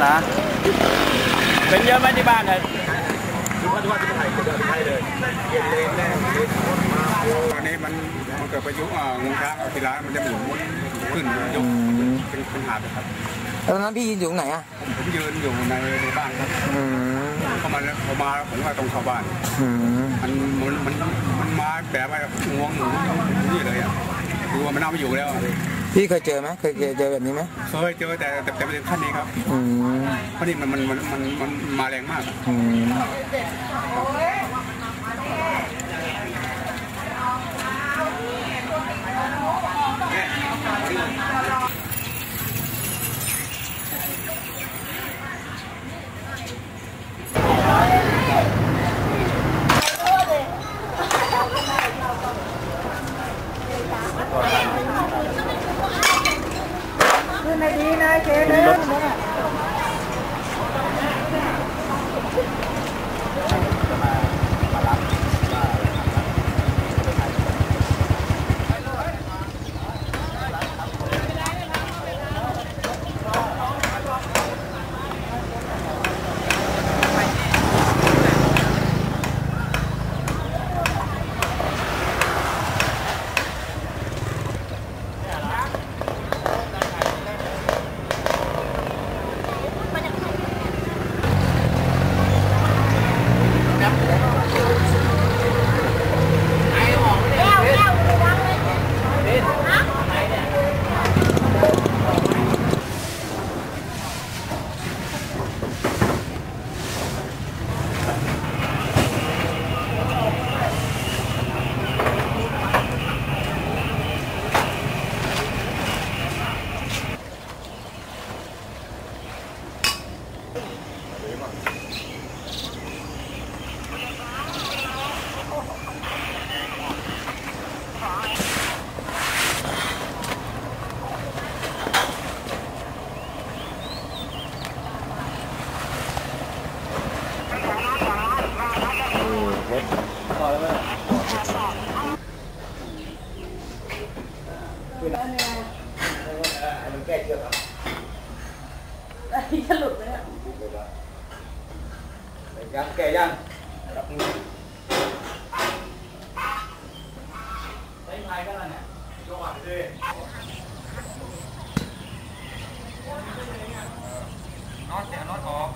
เหรอเป็นเยอะไหมที่บ้านเนี่ยทุกวันทุกวันที่ไทยจะเดินไทยเลยเย็นเลนแน่ตอนนี้มันมันเกิดประยุกต์อ่างงช้างเอาทีละมันจะหมุนขึ้นยกเป็นเป็นหาดนะครับแล้วตอนนั้นพี่ยืนอยู่ตรงไหนอะผมยืนอยู่ในในบ้านครับอืมเข้ามาแล้วพอมาผมว่าตรงเข้าบ้านอืมมันมันมันมันมาแบบว่างวงหนูนี่เลยอะ ดูว่ามันน่าไม่อยู่แล้วอะพี่เคยเจอไหมเคยเจอเจอแบบนี้ไหมเคยเจอแต่แต่แต่ไม่ถึงขั้นนี้ครับอืมเพราะนี่มันมันมันมันมันมาแรงมากอ Gracias. ะอืมยังแก่ยังใช้ไม้ก็แล้วเนี่ยยกอะพี่น็อตเสียน็อตออก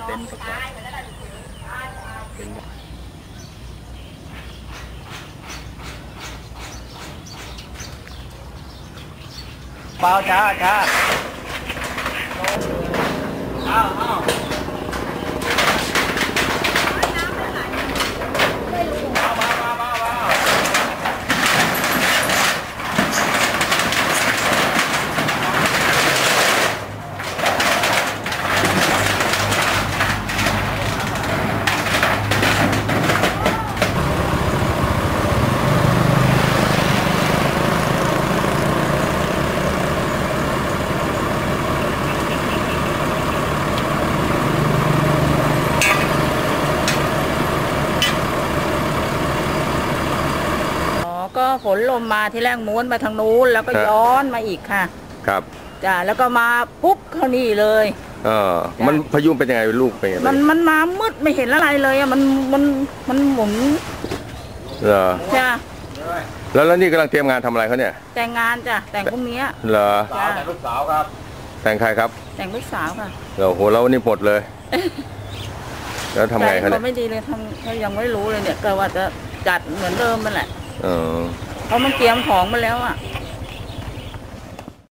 เอาไอ้เต็นท์ประกอบเป็นเบาช้าช้าอ้าวอ้าวอ๋อ ก็ ฝนลมมาที่แรกม้วนมาทางนู้นแล้วก็ครับย้อนมาอีกค่ะ ครับจ้ะแล้วก็มาปุ๊บเข้านี่เลยเออมันพายุเป็นยังไงลูกเป็นยังไงมันมันมามืดไม่เห็นอะไรเลยอะมันมันมันหมุนเหรอจ้ะแล้วแล้วนี่กำลังเตรียมงานทำอะไรเขาเนี่ย แต่งงานจ้ะแต่งพรุ่งนี้เหรอจ้ะแต่ลูกสาวครับ แต่งใครครับ แต่งลูกสาวค่ะเหรอโหแล้ววันนี้หมดเลย แล้วทำไงใจเขาก็เนี่ยไม่ดีเลยทำเขายังไม่รู้เลยเนี่ยก็ว่าจะจัดเหมือนเดิมมันแหละเออเพราะมันเตรียมของมาแล้วอะ